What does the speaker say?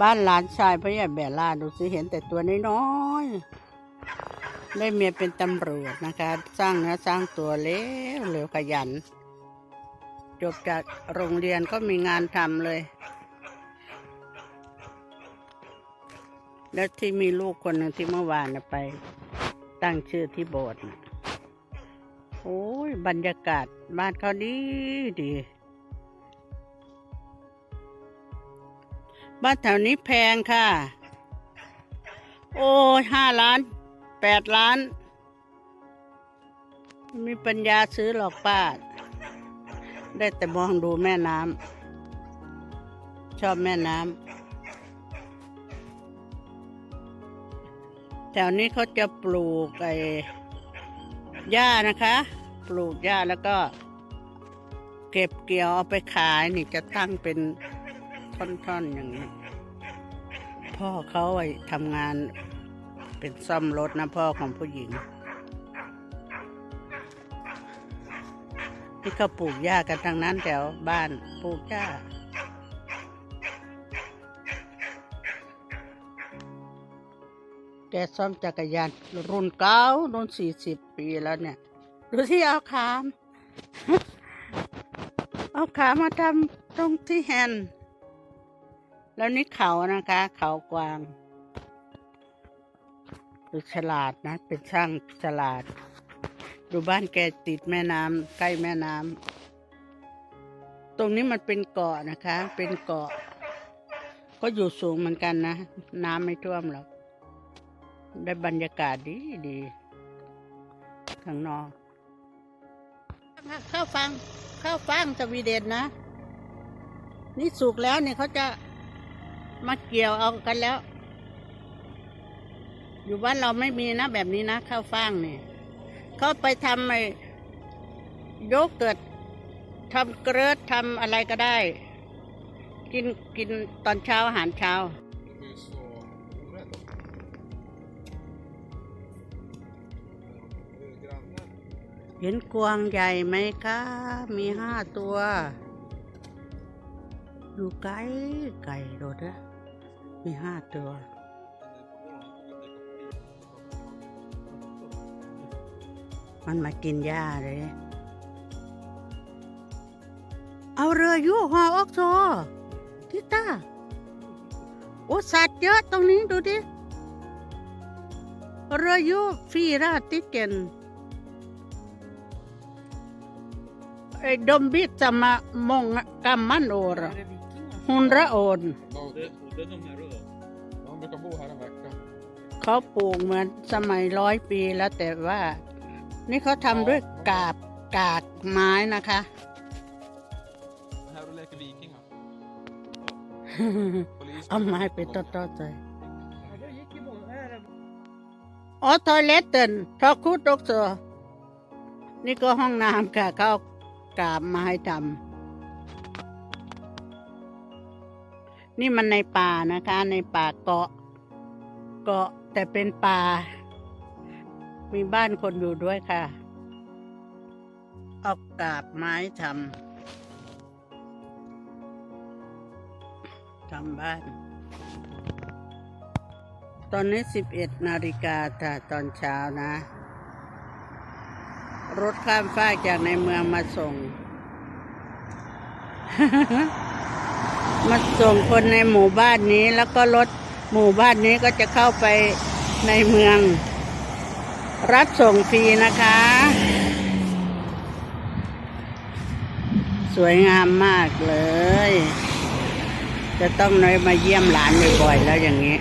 บ้านหลานชายพระยาแบล่าดูสิเห็นแต่ตัวน้อยๆได้เมียเป็นตำรวจนะคะ สร้างเนื้อสร้างตัวเร็วเร็วขยัน จบจากโรงเรียนก็มีงานทำเลย แล้วที่มีลูกคนหนึ่งที่เมื่อวานไป ตั้งชื่อที่โบสถ์โอ้ยบรรยากาศบ้านเขาดีดี บ้านแถวนี้แพงค่ะ โอ้ห้าล้านแปดล้านม่มีปัญญาซื้อหรอกป้า ได้แต่มองดูแม่น้ำ ชอบแม่น้ำ แถวนี้เขาจะปลูกไอ้หญ้านะคะ ปลูกหญ้าแล้วก็ เก็บเกี่ยวเอาไปขายนี่จะตั้งเป็น ท่อนๆอย่างนี้ พ่อเขาไว้ทำงานเป็นซ่อมรถนะพ่อของผู้หญิง ที่เขาปลูกหญ้ากันทางนั้นแถวบ้านปลูกหญ้าแกซ่อมจักรยาน รุ่นเก่ารุ่นสี่สิบปีแล้วเนี่ย ดูที่เอาขาม เอาขามาทำตรงที่แฮนด์ แล้วนี่เขานะคะ เขากวางดูฉลาดนะ เป็นช่างฉลาด ดูบ้านแกติดแม่น้ำใกล้แม่น้ำตรงนี้มันเป็นเกาะนะคะ เป็นเกาะ ก็อยู่สูงเหมือนกันนะ น้ำไม่ท่วมหรอก ได้บรรยากาศดีดีข้างนอก เข้าฟัง เข้าฟังสวีเดนนะ นี่สุกแล้วเนี่ยเขาจะ มาเกี่ยวเอากันแล้ว อยู่บ้านเราไม่มีนะแบบนี้นะข้าวฟ่างเนี่ยเขาไปทำไอ้โยเกิร์ตทำเกลือทำอะไรก็ได้ กินกินตอนเช้าอาหารเช้า เห็นกวางใหญ่ไหมคะ มีห้าตัว อยู่ไกลไกลโดดนะ มีห้าตัวมันมากินหญ้าเลย เอาเรือยูฮอออกโซทิต้าโอ้สัตว์เยอะตรงนี้ดูดิ เรือยูฟีราติเกนไอ้ดมบิตมามงกัมมันโอร ฮุนระโอนเขาปลูกเหมือนสมัยร้อยปีแล้วแต่ว่า นี่เขาทำด้วยกาบกากไม้นะคะ Här och ำเอาไม้ไปต่อๆใจอ๋อทอยเลตเตนทอคูดอกเซอนี่ก็ห้องน้ำค่ะเขาเอากาบไม้ทำ นี่มันในป่านะคะ ในป่าเกาะ เกาะแต่เป็นป่า มีบ้านคนอยู่ด้วยค่ะ เอากาบไม้ทำทำบ้าน ตอนนี้สิบเอ็ดนาฬิกาค่ะตอนเช้านะ รถข้ามฟ้าจากในเมืองมาส่ง มาส่งคนในหมู่บ้านนี้ แล้วก็รถหมู่บ้านนี้ก็จะเข้าไปในเมือง รับส่งฟรีนะคะ สวยงามมากเลย จะต้องน้อยมาเยี่ยมหลานบ่อยๆแล้วอย่างนี้